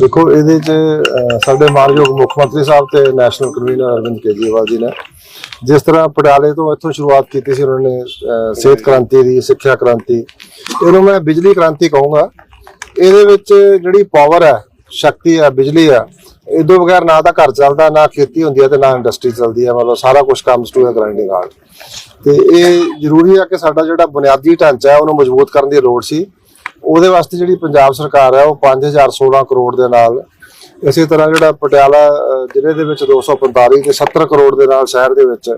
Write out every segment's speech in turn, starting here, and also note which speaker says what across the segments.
Speaker 1: ਦੇਖੋ, ਇਹਦੇ ਚ ਸਾਡੇ ਮਾਨਯੋਗ ਮੁੱਖ ਮੰਤਰੀ ਸਾਹਿਬ ਤੇ ਨੈਸ਼ਨਲ ਕਨਵੀਨਰ ਅਰਵਿੰਦ ਕੇਜਰੀਵਾਲ ਜੀ ਨੇ ਜਿਸ ਤਰ੍ਹਾਂ ਪਟਿਆਲੇ ਤੋਂ ਇੱਥੋਂ ਸ਼ੁਰੂਆਤ ਕੀਤੀ ਸੀ, ਉਹਨਾਂ ਨੇ ਸਿਹਤ ਕ੍ਰਾਂਤੀ ਦੀ, ਸਿੱਖਿਆ ਕ੍ਰਾਂਤੀ, ਇਹਨੂੰ ਮੈਂ ਬਿਜਲੀ ਕ੍ਰਾਂਤੀ ਕਹੂੰਗਾ। ਇਹਦੇ ਵਿੱਚ ਜਿਹੜੀ ਪਾਵਰ ਹੈ, ਸ਼ਕਤੀ ਹੈ, ਬਿਜਲੀ ਹੈ ਇਹਦੋਂ ਬਗੈਰ ਨਾ ਤਾਂ ਘਰ ਚੱਲਦਾ, ਨਾ ਖੇਤੀ ਹੁੰਦੀ ਹੈ ਤੇ ਨਾ ਇੰਡਸਟਰੀ ਚੱਲਦੀ ਹੈ। ਮਤਲਬ ਸਾਰਾ ਕੁਝ comes to a grinding halt ਤੇ ਇਹ ਜ਼ਰੂਰੀ ਹੈ ਕਿ ਸਾਡਾ ਜਿਹੜਾ ਬੁਨਿਆਦੀ ਢਾਂਚਾ ਹੈ, ਉਹਨੂੰ ਮਜ਼ਬੂਤ ਕਰਨ ਦੀ ਲੋੜ ਸੀ। ਉਹਦੇ ਵਾਸਤੇ ਜਿਹੜੀ ਪੰਜਾਬ ਸਰਕਾਰ ਹੈ ਉਹ 5016 ਕਰੋੜ ਦੇ ਨਾਲ, ਇਸੇ ਤਰ੍ਹਾਂ ਜਿਹੜਾ ਪਟਿਆਲਾ ਜ਼ਿਲ੍ਹੇ ਦੇ ਵਿੱਚ 245 ਤੇ 70 ਕਰੋੜ ਦੇ ਨਾਲ ਸ਼ਹਿਰ ਦੇ ਵਿੱਚ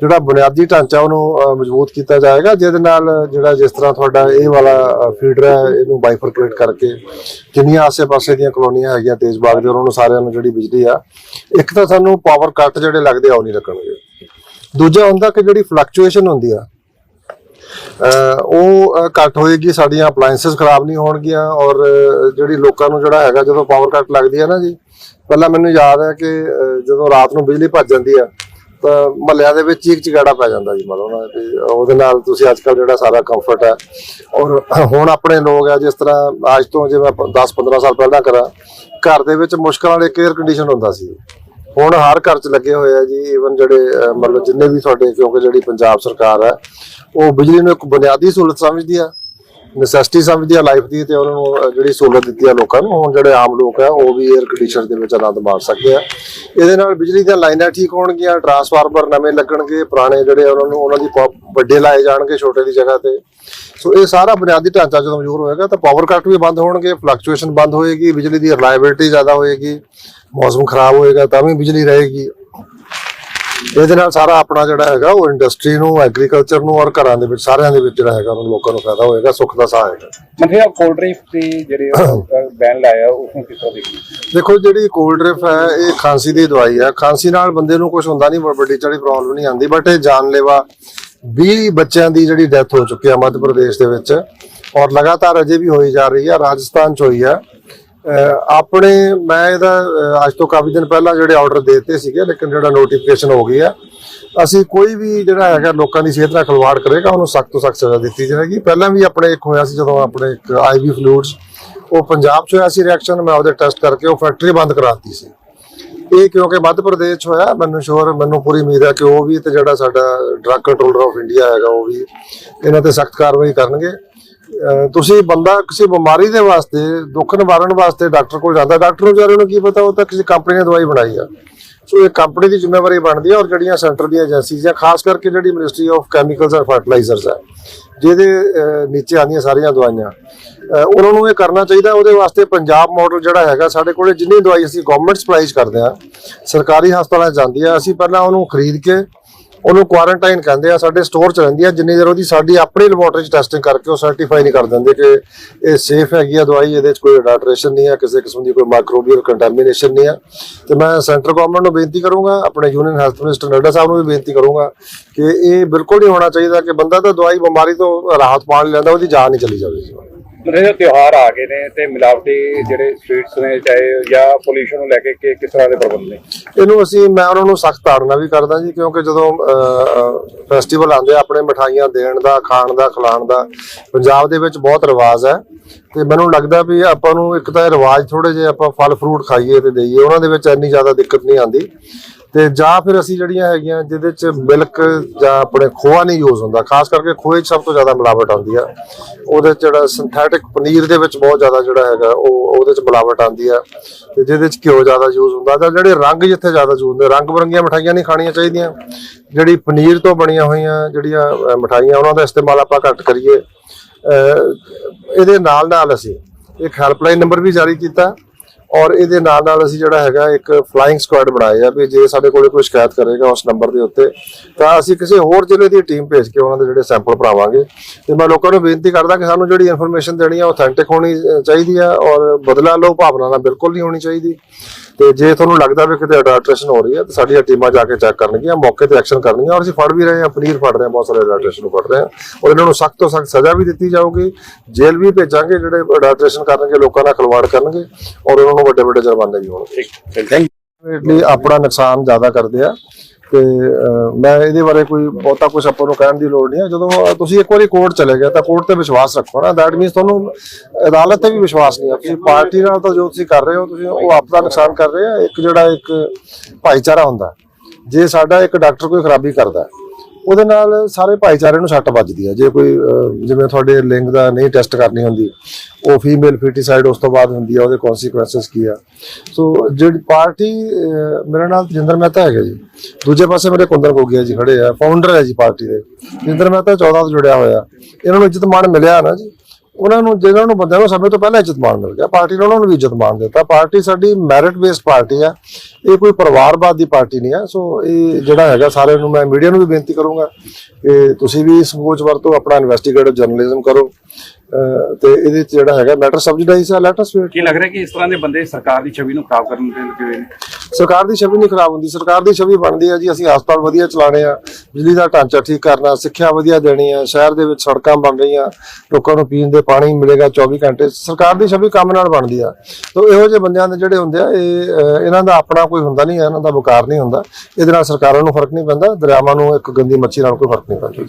Speaker 1: ਜਿਹੜਾ ਬੁਨਿਆਦੀ ਢਾਂਚਾ ਉਹਨੂੰ ਮਜ਼ਬੂਤ ਕੀਤਾ ਜਾਏਗਾ, ਜਿਹਦੇ ਨਾਲ ਜਿਹੜਾ ਜਿਸ ਤਰ੍ਹਾਂ ਤੁਹਾਡਾ ਇਹ ਵਾਲਾ ਫੀਡਰ ਹੈ, ਇਹਨੂੰ ਬਾਈਫਰਕੇਟ ਕਰਕੇ ਜਿੰਨੀਆਂ ਆਸੇ-ਪਾਸੇ ਦੀਆਂ ਕਲੋਨੀਆਂ ਹੈਗੀਆਂ ਤੇਜ਼ਬਾਗ ਦੇ, ਉਹਨਾਂ ਨੂੰ ਸਾਰਿਆਂ ਨੂੰ ਜਿਹੜੀ ਬਿਜਲੀ ਆ, ਇੱਕ ਤਾਂ ਸਾਨੂੰ ਪਾਵਰ ਕੱਟ ਜਿਹੜੇ ਲੱਗਦੇ ਆ ਉਹ ਨਹੀਂ ਲੱਗਣਗੇ। ਦੂਜਾ ਹੁੰਦਾ ਕਿ ਜਿਹੜੀ ਫਲਕਚੁਏਸ਼ਨ ਹੁੰਦੀ ਆ ਉਹ ਕੱਟ ਹੋਏਗੀ, ਸਾਡੀਆਂ ਅਪਲਾਈਐਂਸਸ ਖਰਾਬ ਨਹੀਂ ਹੋਣਗੀਆਂ ਔਰ ਜਿਹੜੀ ਲੋਕਾਂ ਨੂੰ ਜਿਹੜਾ ਹੈਗਾ, ਜਦੋਂ ਪਾਵਰ ਕੱਟ ਲੱਗਦੀ ਹੈ ਨਾ ਜੀ, ਪਹਿਲਾਂ ਮੈਨੂੰ ਯਾਦ ਹੈ ਕਿ ਜਦੋਂ ਰਾਤ ਨੂੰ ਬਿਜਲੀ ਭੱਜ ਜਾਂਦੀ ਆ ਤਾਂ ਮਹੱਲਿਆਂ ਦੇ ਵਿੱਚ ਚੀਕ ਚਿਗਾੜਾ ਪੈ ਜਾਂਦਾ ਜੀ ਮਤਲਬ ਨਾ ਵੀ ਉਹਦੇ ਨਾਲ ਤੁਸੀਂ ਅੱਜ ਕੱਲ ਜਿਹੜਾ ਸਾਰਾ ਕੰਫਰਟ ਹੈ, ਔਰ ਹੁਣ ਆਪਣੇ ਲੋਕ ਆ, ਜਿਸ ਤਰ੍ਹਾਂ ਅੱਜ ਤੋਂ ਜਿਵੇਂ ਮੈਂ 10 15 ਸਾਲ ਪਹਿਲਾਂ ਕਰਾਂ, ਘਰ ਦੇ ਵਿੱਚ ਮੁਸ਼ਕਲ ਨਾਲ ਇੱਕ 에ਅਰ ਕੰਡੀਸ਼ਨ ਹੁੰਦਾ ਸੀ। ਹੁਣ ਹਰ ਘਰ 'ਚ ਲੱਗੇ ਹੋਏ ਆ ਜੀ ਈਵਨ ਜਿਹੜੇ ਮਤਲਬ ਜਿੰਨੇ ਵੀ ਤੁਹਾਡੇ ਕਿਉਂਕਿ ਜਿਹੜੀ ਪੰਜਾਬ ਸਰਕਾਰ ਹੈ, ਉਹ ਬਿਜਲੀ ਨੂੰ ਇੱਕ ਬੁਨਿਆਦੀ ਸਹੂਲਤ ਸਮਝਦੀ ਆ ਨੈਸੈਸਿਟੀ ਸਮਝਦੀ ਆ ਲਾਈਫ ਦੀ ਤੇ ਉਹਨਾਂ ਨੂੰ ਜਿਹੜੀ ਸਹੂਲਤ ਦਿੱਤੀ ਆ ਲੋਕਾਂ ਨੂੰ, ਹੁਣ ਜਿਹੜੇ ਆਮ ਲੋਕ ਆ, ਉਹ ਵੀ 에ਅਰ ਕੰਡੀਸ਼ਨਰ ਦੇ ਵਿੱਚ ਆਨੰਦ ਮਾਣ ਸਕਦੇ ਆ। ਇਹਦੇ ਨਾਲ ਬਿਜਲੀ ਦੀਆਂ ਲਾਈਨਾਂ ਠੀਕ ਹੋਣਗੀਆਂ ਟਰਾਂਸਫਾਰਮਰ ਨਵੇਂ ਲੱਗਣਗੇ, ਪੁਰਾਣੇ ਜਿਹੜੇ ਉਹਨਾਂ ਨੂੰ, ਉਹਨਾਂ ਦੀ ਪ- ਵੱਡੇ ਲਾਏ ਜਾਣਗੇ ਛੋਟੇ ਦੀ ਜਗ੍ਹਾ ਤੇ। ਸੋ ਇਹ ਸਾਰਾ ਬੁਨਿਆਦੀ ਢਾਂਚਾ ਜਦੋਂ ਮਜ਼ਬੂਰ ਹੋਏਗਾ ਤਾਂ ਪਾਵਰ ਕੱਟ ਵੀ ਬੰਦ ਹੋਣਗੇ ਫਲਕਚੁਏਸ਼ਨ ਬੰਦ ਹੋਏਗੀ, ਬਿਜਲੀ ਦੀ ਰਿਲਾਇਬਿਲਟੀ ਜ਼ਿਆਦਾ ਹੋਏਗੀ। ਮੌਸਮ ਖਰਾਬ ਹੋਏਗਾ ਤਾਂ ਵੀ ਬਿਜਲੀ ਰਹੇਗੀ। ਇਹਦੇ ਨਾਲ ਸਾਰਾ ਆਪਣਾ ਜਿਹੜਾ ਹੈਗਾ ਉਹ ਇੰਡਸਟਰੀ ਨੂੰ ਐਗਰੀਕਲਚਰ ਨੂੰ ਔਰ ਘਰਾਂ ਦੇ ਵਿੱਚ ਸਾਰਿਆਂ ਦੇ ਵਿੱਚ ਜਿਹੜਾ ਹੈਗਾ ਉਹਨਾਂ ਲੋਕਾਂ ਨੂੰ ਫਾਇਦਾ ਹੋਏਗਾ ਸੁੱਖ ਦਾ ਸਾਹ ਹੈਗਾ
Speaker 2: ਸਾਹਿਬ ਕੋਲਡ ਡਰਿੰਕ ਦੀ ਜਿਹੜੇ ਬੈਨ ਲਾਇਆ ਉਸ ਨੂੰ ਕਿਸ ਤਰ੍ਹਾਂ ਦੇਖੀ
Speaker 1: ਦੇਖੋ ਜਿਹੜੀ ਕੋਲਡ ਡ੍ਰਿਫ ਹੈ ਇਹ ਖਾਂਸੀ ਦੀ ਦਵਾਈ ਹੈ। ਖਾਂਸੀ ਨਾਲ ਬੰਦੇ ਨੂੰ ਕੁਝ ਹੁੰਦਾ ਨਹੀਂ ਵੱਡੀ ਚੜੀ ਪ੍ਰੋਬਲਮ ਨਹੀਂ ਆਉਂਦੀ ਬਟ ਇਹ ਜਾਨਲੇਵਾ 20 ਬੱਚਿਆਂ ਦੀ ਜਿਹੜੀ ਡੈਥ ਹੋ ਚੁੱਕੀ ਹੈ ਮੱਧ ਪ੍ਰਦੇਸ਼ ਦੇ ਵਿੱਚ ਔਰ ਲਗਾਤਾਰ ਅਜੇ ਵੀ ਹੋਈ ਜਾ ਰਹੀ ਹੈ ਰਾਜਸਥਾਨ ਚ ਹੋਈ ਹੈ। ਆਪਣੇ, ਮੈਂ ਇਹਦਾ ਅੱਜ ਤੋਂ ਕਾਫੀ ਦਿਨ ਪਹਿਲਾਂ ਜਿਹੜੇ ਆਰਡਰ ਦਿੱਤੇ ਸੀਗੇ, ਲੇਕਿਨ ਜਿਹੜਾ ਨੋਟੀਫਿਕੇਸ਼ਨ ਹੋ ਗਈ ਆ, ਅਸੀਂ ਕੋਈ ਵੀ ਜਿਹੜਾ ਹੈਗਾ ਲੋਕਾਂ ਦੀ ਸਿਹਤ ਨਾਲ ਖਿਲਵਾੜ ਕਰੇਗਾ, ਉਹਨੂੰ ਸਖਤ ਤੋਂ ਸਖਤ ਸਜ਼ਾ ਦਿੱਤੀ ਜਾਏਗੀ। ਪਹਿਲਾਂ ਵੀ ਆਪਣੇ ਇੱਕ ਹੋਇਆ ਸੀ, ਜਦੋਂ ਆਪਣੇ ਇੱਕ ਆਈਵੀ ਫਲੂਇਡਸ ਉਹ ਪੰਜਾਬ 'ਚ ਹੋਇਆ ਸੀ ਰਿਐਕਸ਼ਨ ਮੈਂ ਉਹਦੇ ਟੈਸਟ ਕਰਕੇ ਉਹ ਫੈਕਟਰੀ ਬੰਦ ਕਰਾਤੀ ਸੀ। ਇਹ ਕਿਉਂਕਿ ਮੱਧ ਪ੍ਰਦੇਸ਼ 'ਚ ਹੋਇਆ, ਮੈਨੂੰ ਸ਼ੋਰ ਮੈਨੂੰ ਪੂਰੀ ਉਮੀਦ ਹੈ ਕਿ ਉਹ ਵੀ ਤੇ ਜਿਹੜਾ ਸਾਡਾ ਡਰੱਗ ਕੰਟਰੋਲਰ ਆਫ ਇੰਡੀਆ ਹੈਗਾ, ਉਹ ਵੀ ਇਹਨਾਂ ਤੇ ਸਖਤ ਕਾਰਵਾਈ ਕਰਨਗੇ। ਤੁਸੀਂ ਬੰਦਾ ਕਿਸੇ ਬਿਮਾਰੀ ਦੇ ਵਾਸਤੇ, ਦੁੱਖ ਨਿਵਾਰਨ ਵਾਸਤੇ ਡਾਕਟਰ ਕੋਲ ਜਾਂਦਾ, ਡਾਕਟਰ ਨੂੰ ਵਿਚਾਰੇ ਨੂੰ ਕੀ ਪਤਾ, ਉਹ ਤਾਂ ਕਿਸੇ ਕੰਪਨੀ ਨੇ ਦਵਾਈ ਬਣਾਈ ਆ। ਸੋ ਇਹ ਕੰਪਨੀ ਦੀ ਜ਼ਿੰਮੇਵਾਰੀ ਬਣਦੀ ਹੈ ਔਰ ਜਿਹੜੀਆਂ ਸੈਂਟਰ ਦੀਆਂ ਏਜੰਸੀਜ਼ ਆ, ਖਾਸ ਕਰਕੇ ਜਿਹੜੀ ministry of chemicals and fertilisers ਹੈ ਜਿਹਦੇ ਨੀਚੇ ਆਉਂਦੀਆਂ ਸਾਰੀਆਂ ਦਵਾਈਆਂ। ਉਹਨਾਂ ਨੂੰ ਇਹ ਕਰਨਾ ਚਾਹੀਦਾ, ਉਹਦੇ ਵਾਸਤੇ ਪੰਜਾਬ ਮਾਡਲ ਜਿਹੜਾ ਹੈਗਾ ਸਾਡੇ ਕੋਲੇ, ਜਿੰਨੀ ਦਵਾਈ ਅਸੀਂ ਗਵਰਨਮੈਂਟ ਸਪਲਾਈਜ਼ ਕਰਦੇ ਆ, ਸਰਕਾਰੀ ਹਸਪਤਾਲਾਂ 'ਚ ਜਾਂਦੀ ਆ, ਅਸੀਂ ਪਹਿਲਾਂ ਉਹਨੂੰ ਖਰੀਦ ਕੇ ਉਹਨੂੰ ਕੁਆਰੰਟਾਈਨ ਕਹਿੰਦੇ ਆ, ਸਾਡੇ ਸਟੋਰ 'ਚ ਰਹਿੰਦੀ ਆ, ਜਿੰਨੀ ਦੇਰ ਉਹਦੀ ਸਾਡੀ ਆਪਣੀ ਲੈਬੋਰਟਰੀ 'ਚ ਟੈਸਟਿੰਗ ਕਰਕੇ ਉਹ ਸਰਟੀਫਾਈ ਨਹੀਂ ਕਰ ਦਿੰਦੇ ਕਿ ਇਹ ਸੇਫ ਹੈਗੀ ਆ ਦਵਾਈ, ਇਹਦੇ 'ਚ ਕੋਈ ਅਡਲਟ੍ਰੇਸ਼ਨ ਨਹੀਂ ਆ, ਕਿਸੇ ਕਿਸਮ ਦੀ ਕੋਈ ਮਾਈਕਰੋਬੀਅਲ ਕੰਟੈਮੀਨੇਸ਼ਨ ਨਹੀਂ ਆ। ਤੇ ਮੈਂ ਸੈਂਟਰ ਗਵਰਨਮੈਂਟ ਨੂੰ ਬੇਨਤੀ ਕਰੂੰਗਾ, ਆਪਣੇ union health minister Nadda sahib ਨੂੰ ਵੀ ਬੇਨਤੀ ਕਰੂੰਗਾ ਕਿ ਇਹ ਬਿਲਕੁਲ ਨਹੀਂ ਹੋਣਾ ਚਾਹੀਦਾ ਕਿ ਬੰਦਾ ਤਾਂ ਦਵਾਈ ਬਿਮਾਰੀ ਤੋਂ ਰਾਹਤ ਪਾਣ ਲੈਂਦਾ, ਉਹਦੀ ਜਾਨ ਨਹੀਂ ਚਲੀ ਜਾਵੇ
Speaker 2: ਜਿਹੜੇ ਤਿਉਹਾਰ ਆ ਗਏ ਨੇ ਤੇ ਮਿਲਾਵਟੀ ਜਿਹੜੇ ਸਵੀਟਸ ਨੇ, ਚਾਹੇ ਜਾਂ ਪੋਲੂਸ਼ਨ ਨੂੰ ਲੈ ਕੇ ਕਿ- ਕਿਸ ਤਰ੍ਹਾਂ ਦੇ ਪ੍ਰਬੰਧ ਨੇ?
Speaker 1: ਇਹਨੂੰ ਅਸੀਂ, ਮੈਂ ਉਹਨਾਂ ਨੂੰ ਸਖਤ ਤਾੜਨਾ ਵੀ ਕਰਦਾ ਜੀ, ਕਿਉਂਕਿ ਜਦੋਂ ਫੈਸਟੀਵਲ ਆਉਂਦੇ ਆ, ਆਪਣੇ ਮਠਾਈਆਂ ਦੇਣ ਦਾ, ਖਾਣ ਦਾ, ਖਿਲਾਉਣ ਦਾ, ਪੰਜਾਬ ਦੇ ਵਿੱਚ ਬਹੁਤ ਰਿਵਾਜ ਹੈ। ਤੇ ਮੈਨੂੰ ਲੱਗਦਾ ਵੀ ਆਪਾਂ ਨੂੰ ਇੱਕ ਤਾਂ ਇਹ ਰਿਵਾਜ ਥੋੜੇ ਜਿਹੇ ਆਪਾਂ ਫਲ ਫਰੂਟ ਖਾਈਏ ਤੇ ਦੇਈਏ ਉਹਨਾਂ ਦੇ ਵਿੱਚ ਇੰਨੀ ਜ਼ਿਆਦਾ ਦਿੱਕਤ ਨਹੀਂ ਆਉਂਦੀ। ਤੇ ਜਾਂ ਫਿਰ ਅਸੀਂ ਜਿਹੜੀਆਂ ਹੈਗੀਆਂ ਜਿਹਦੇ ਚ ਮਿਲਕ ਜਾਂ ਆਪਣੇ ਖੋਆ ਨਹੀਂ ਯੂਜ਼ ਹੁੰਦਾ ਖਾਸ ਕਰਕੇ ਖੋਏ 'ਚ ਸਭ ਤੋਂ ਜ਼ਿਆਦਾ ਮਿਲਾਵਟ ਆਉਂਦੀ ਆ। ਉਹਦੇ 'ਚ ਜਿਹੜਾ ਸਿੰਥੈਟਿਕ ਪਨੀਰ ਦੇ ਵਿੱਚ ਬਹੁਤ ਜ਼ਿਆਦਾ ਜਿਹੜਾ ਹੈਗਾ ਉਹ ਉਹਦੇ 'ਚ ਮਿਲਾਵਟ ਆਉਂਦੀ ਆ। ਤੇ ਜਿਹਦੇ 'ਚ ਘਿਓ ਜ਼ਿਆਦਾ ਯੂਜ਼ ਹੁੰਦਾ ਜਾਂ ਜਿਹੜੇ ਰੰਗ ਜਿੱਥੇ ਜ਼ਿਆਦਾ ਯੂਜ਼ ਹੁੰਦੇ ਰੰਗ ਬਰੰਗੀਆਂ ਮਠਾਈਆਂ ਨਹੀਂ ਖਾਣੀਆਂ ਚਾਹੀਦੀਆਂ। ਜਿਹੜੀ ਪਨੀਰ ਤੋਂ ਬਣੀਆਂ ਹੋਈਆਂ ਜਿਹੜੀਆਂ ਅਹ, ਮਠਾਈਆਂ ਉਹਨਾਂ ਦਾ ਇਸਤੇਮਾਲ ਆਪਾਂ ਘੱਟ ਕਰੀਏ। ਇਹਦੇ ਨਾਲ ਨਾਲ ਅਸੀਂ ਇੱਕ ਹੈਲਪਲਾਈਨ ਨੰਬਰ ਵੀ ਜਾਰੀ ਕੀਤਾ ਔਰ ਇਹਦੇ ਨਾਲ ਨਾਲ ਅਸੀਂ ਜਿਹੜਾ ਹੈਗਾ ਇੱਕ ਫਲਾਈਂਗ ਸਕੁਆਡ ਬਣਾਇਆ ਵੀ ਜੇ ਸਾਡੇ ਕੋਲੇ ਕੋਈ ਸ਼ਿਕਾਇਤ ਕਰੇਗਾ ਉਸ ਨੰਬਰ ਦੇ ਉੱਤੇ, ਤਾਂ ਅਸੀਂ ਕਿਸੇ ਹੋਰ ਜ਼ਿਲ੍ਹੇ ਦੀ ਟੀਮ ਭੇਜ ਕੇ ਉਹਨਾਂ ਦੇ ਜਿਹੜੇ ਸੈਂਪਲ ਭਰਾਵਾਂਗੇ। ਤੇ ਮੈਂ ਲੋਕਾਂ ਨੂੰ ਬੇਨਤੀ ਕਰਦਾ ਕਿ ਸਾਨੂੰ ਜਿਹੜੀ ਇਨਫੋਰਮੇਸ਼ਨ ਦੇਣੀ ਹੈ ਆਥੈਂਟਿਕ ਹੋਣੀ ਚਾਹੀਦੀ ਹੈ ਔਰ ਬਦਲਾ ਲਓ, ਭਾਵਨਾ ਨਾਲ ਬਿਲਕੁਲ ਨਹੀਂ ਹੋਣੀ ਚਾਹੀਦੀ। ਤੇ ਜੇ ਤੁਹਾਨੂੰ ਲੱਗਦਾ ਵੀ ਕਿਤੇ ਅਡਲਟ੍ਰੇਸ਼ਨ ਹੋ ਰਹੀ ਹੈ ਤਾਂ ਸਾਡੀਆਂ ਟੀਮਾਂ ਜਾ ਕੇ ਚੈੱਕ ਕਰਨਗੀਆਂ ਮੌਕੇ ਤੇ ਐਕਸ਼ਨ ਕਰਨਗੀਆਂ ਔਰ ਅਸੀਂ ਫੜ ਵੀ ਰਹੇ ਹਾਂ ਪਨੀਰ ਫੜ ਰਹੇ ਹਾਂ ਬਹੁਤ ਸਾਰੇ ਅਡਲਟ੍ਰੇਸ਼ਨ ਨੂੰ ਫੜ ਰਹੇ ਹਾਂ ਔਰ ਇਹਨਾਂ ਨੂੰ ਸਖਤ ਤੋਂ ਸਖਤ ਸਜ਼ਾ ਵੀ ਦਿੱਤੀ ਜਾਊਗੀ ਜੇਲ੍ਹ ਵੀ ਭੇਜਾਂਗੇ ਜਿਹੜੇ ਅਡਲਟ੍ਰੇਸ਼ਨ ਕਰਨਗੇ ਲੋਕਾਂ ਨਾਲ ਖਿਲਵਾੜ ਕਰਨਗੇ ਔਰ ਉਹਨਾਂ ਨੂੰ ਵੱਡੇ ਵੱਡੇ ਜੁਰਮਾਨੇ ਵੀ ਹੋਣਗੇ।
Speaker 2: ਠੀਕ ਥੈਂਕ
Speaker 1: ਲਈ ਆਪਣਾ ਨੁਕਸਾਨ ਜ਼ਿਆਦਾ ਕਰਦੇ ਆ। ਤੇ ਮੈਂ ਇਹਦੇ ਬਾਰੇ ਕੋਈ ਬਹੁਤਾ ਕੁਝ ਆਪਾਂ ਨੂੰ ਕਹਿਣ ਦੀ ਲੋੜ ਨਹੀਂ ਹੈ। ਜਦੋਂ ਤੁਸੀਂ ਇੱਕ ਵਾਰੀ ਕੋਰਟ ਚਲੇ ਗਏ ਤਾਂ ਕੋਰਟ ਤੇ ਵਿਸ਼ਵਾਸ ਰੱਖੋ ਨਾ। ਦੈਟ ਮੀਨਸ ਤੁਹਾਨੂੰ ਅਦਾਲਤ ਤੇ ਵੀ ਵਿਸ਼ਵਾਸ ਨਹੀਂ ਹੈ। ਤੁਸੀਂ ਪਾਰਟੀ ਨਾਲ ਤਾਂ ਜੋ ਤੁਸੀਂ ਕਰ ਰਹੇ ਹੋ, ਤੁਸੀਂ ਉਹ ਆਪ ਦਾ ਨੁਕਸਾਨ ਕਰ ਰਹੇ ਆ। ਇੱਕ ਜਿਹੜਾ ਇੱਕ ਭਾਈਚਾਰਾ ਹੁੰਦਾ। ਜੇ ਸਾਡਾ ਇੱਕ ਡਾਕਟਰ ਕੋਈ ਖਰਾਬੀ ਕਰਦਾ ਉਹਦੇ ਨਾਲ ਸਾਰੇ ਭਾਈਚਾਰੇ ਨੂੰ ਸੱਟ ਵੱਜਦੀ ਹੈ ਜੇ ਕੋਈ ਜਿਵੇਂ ਤੁਹਾਡੇ ਲਿੰਗ ਦਾ ਨਹੀਂ ਟੈਸਟ ਕਰਨੀ ਹੁੰਦੀ, ਉਹ ਫੀਮੇਲ ਫੀਟੀਸਾਈਡ ਉਸ ਤੋਂ ਬਾਅਦ ਹੁੰਦੀ ਹੈ ਉਹਦੇ ਕਨਸੀਕੁਐਂਸਸ ਕੀ ਆ। ਸੋ ਜਿਹੜੀ ਪਾਰਟੀ ਮੇਰੇ ਨਾਲ ਜਿੰਦਰ ਮਹਿਤਾ ਹੈਗਾ ਜੀ। ਦੂਜੇ ਪਾਸੇ ਮੇਰੇ ਕੁੰਦਰ ਗੋਗਿਆ ਜੀ ਖੜੇ ਆ ਫਾਊਂਡਰ ਹੈ ਜੀ ਪਾਰਟੀ ਦੇ। ਜਿੰਦਰ ਮਹਿਤਾ 14 ਤੋਂ ਜੁੜਿਆ ਹੋਇਆ। ਇਹਨਾਂ ਨੂੰ ਇੱਜ਼ਤ ਮਾਣ ਮਿਲਿਆ ਨਾ ਜੀ? ਉਹਨਾਂ ਨੂੰ ਜਿਹਨਾਂ ਨੂੰ ਬੰਦਿਆਂ ਨੂੰ ਸਮੇਂ ਤੋਂ ਪਹਿਲਾਂ ਇੱਜ਼ਤ ਮਾਣ ਮਿਲ ਗਿਆ। ਪਾਰਟੀ ਨੇ ਉਹਨਾਂ ਨੂੰ ਵੀ ਇੱਜ਼ਤ ਮਾਣ ਦਿੱਤਾ। ਪਾਰਟੀ ਸਾਡੀ ਮੈਰਿਟ ਬੇਸਡ ਪਾਰਟੀ ਆ। ਇਹ ਕੋਈ ਪਰਿਵਾਰਵਾਦ ਦੀ ਪਾਰਟੀ ਨਹੀਂ ਆ। ਸੋ ਇਹ ਜਿਹੜਾ ਹੈਗਾ ਸਾਰਿਆਂ ਨੂੰ ਮੈਂ ਮੀਡੀਆ ਨੂੰ ਵੀ ਬੇਨਤੀ ਕਰੂੰਗਾ ਕਿ ਤੁਸੀਂ ਵੀ ਇਸ ਸੋਚ ਆਪਣਾ ਇਨਵੈਸਟੀਗੇਟਿਵ ਜਰਨਲਿਜ਼ਮ ਕਰੋ। ਤੇ ਇਹਦੇ 'ਚ ਜਿਹੜਾ ਹੈਗਾ ਮੈਟਰ ਸਬਜੂਡਾਈਜ਼ ਆ ਲੈਟ ਅਸ ਵੇਟ
Speaker 2: ਕੀ ਲੱਗ ਰਿਹਾ ਕਿ ਇਸ ਤਰ੍ਹਾਂ ਦੇ ਬੰਦੇ ਸਰਕਾਰ ਦੀ ਛਵੀ ਨੂੰ ਖਰਾਬ ਕਰਨ ਦੇ ਲੱਗੇ ਹੋਏ ਨੇ?
Speaker 1: ਸਰਕਾਰ ਦੀ ਛਵੀ ਨਹੀਂ ਖਰਾਬ ਹੁੰਦੀ, ਸਰਕਾਰ ਦੀ ਛਵੀ ਬਣਦੀ ਹੈ ਜੀ, ਅਸੀਂ ਹਸਪਤਾਲ ਵਧੀਆ ਚਲਾਣੇ ਆ, ਬਿਜਲੀ ਦਾ ਢਾਂਚਾ ਠੀਕ ਕਰਨਾ, ਸਿੱਖਿਆ ਵਧੀਆ ਦੇਣੀ ਆ, ਸ਼ਹਿਰ ਦੇ ਵਿੱਚ ਸੜਕਾਂ ਬਣ ਰਹੀਆਂ, ਲੋਕਾਂ ਨੂੰ ਪੀਣ ਦੇ ਪਾਣੀ ਮਿਲੇਗਾ 24 ਘੰਟੇ, ਸਰਕਾਰ ਦੀ ਛਵੀ ਕੰਮ ਨਾਲ ਬਣਦੀ ਆ। ਤੋਂ ਇਹੋ ਜਿਹੇ ਬੰਦਿਆਂ ਦੇ ਜਿਹੜੇ ਹੁੰਦੇ ਆ, ਇਹ ਇਹਨਾਂ ਦਾ ਆਪਣਾ ਕੋਈ ਹੁੰਦਾ ਨਹੀਂ ਇਹਨਾਂ ਦਾ ਬੁਕਾਰ ਨਹੀਂ ਹੁੰਦਾ, ਇਹਦੇ ਨਾਲ ਸਰਕਾਰਾਂ ਨੂੰ ਫ਼ਰਕ ਨਹੀਂ ਪੈਂਦਾ, ਦਰਿਆਵਾਂ ਨੂੰ ਇੱਕ ਗੰਦੀ ਮੱਛੀ ਨਾਲ ਕੋਈ ਫ਼ਰਕ ਨਹੀਂ ਪੈਂਦਾ।